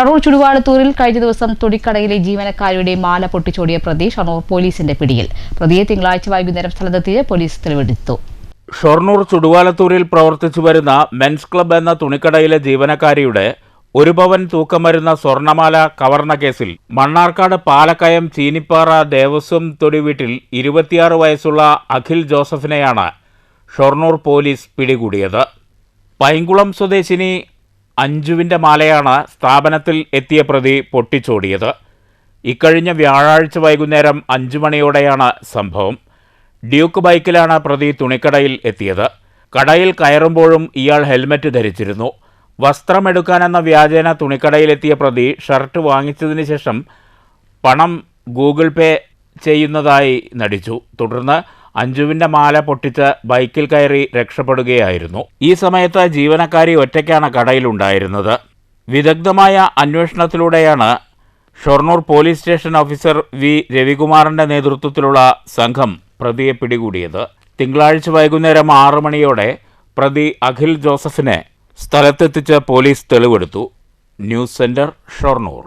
ഷറൂർ ചുടുവാളത്തൂരിൽ കഴിഞ്ഞ ദിവസം തൊടിക്കടയിലെ ജീവനക്കാരുടെ മാല പൊട്ടിച്ചോടിയ പ്രതി ഷണൂർ പോലീസിന്റെ പിടിയിൽ. പ്രതിയെ തിങ്കളാഴ്ച വൈകുന്നേരം സ്ഥലത്തെത്തിയ പോലീസ് തെളിവെടുത്തു. ഷൊർണൂർ ചുടുവാലത്തൂരിൽ പ്രവർത്തിച്ചു വരുന്ന മെൻസ് ക്ലബ് എന്ന തുണിക്കടയിലെ ജീവനക്കാരിയുടെ ഒരു പവൻ തൂക്കം വരുന്ന സ്വർണമാല കവർന്ന കേസിൽ മണ്ണാർക്കാട് പാലക്കയം ചീനിപ്പാറ ദേവസ്വം തൊടി വീട്ടിൽ ഇരുപത്തിയാറ് വയസ്സുള്ള അഖിൽ ജോസഫിനെയാണ് ഷൊർണൂർ പോലീസ് പിടികൂടിയത്. പൈങ്കുളം സ്വദേശിനി അഞ്ജുവിന്റെ മാലയാണ് സ്ഥാപനത്തിൽ എത്തിയ പ്രതി പൊട്ടിച്ചോടിയത്. ഇക്കഴിഞ്ഞ വ്യാഴാഴ്ച വൈകുന്നേരം അഞ്ചു മണിയോടെയാണ് സംഭവം. ഡ്യൂക്ക് ബൈക്കിലാണ് പ്രതി തുണിക്കടയിൽ എത്തിയത്. കടയിൽ കയറുമ്പോഴും ഇയാൾ ഹെൽമറ്റ് ധരിച്ചിരുന്നു. വസ്ത്രമെടുക്കാനെന്ന വ്യാജേന തുണിക്കടയിലെത്തിയ പ്രതി ഷർട്ട് വാങ്ങിച്ചതിന് ശേഷം പണം ഗൂഗിൾ പേ ചെയ്യുന്നതായി നടിച്ചു. തുടർന്ന് അഞ്ജുവിന്റെ മാല പൊട്ടിച്ച് ബൈക്കിൽ കയറി രക്ഷപ്പെടുകയായിരുന്നു. ഈ സമയത്ത് ജീവനക്കാരി ഒറ്റയ്ക്കാണ് കടയിലുണ്ടായിരുന്നത്. വിദഗ്ധമായ അന്വേഷണത്തിലൂടെയാണ് Shoranur police station officer V. രവികുമാറിന്റെ നേതൃത്വത്തിലുള്ള സംഘം പ്രതിയെ പിടികൂടിയത്. തിങ്കളാഴ്ച വൈകുന്നേരം ആറ് മണിയോടെ പ്രതി അഖിൽ ജോസഫിനെ സ്ഥലത്തെത്തിച്ച് പോലീസ് തെളിവെടുത്തു. News centre Shoranur.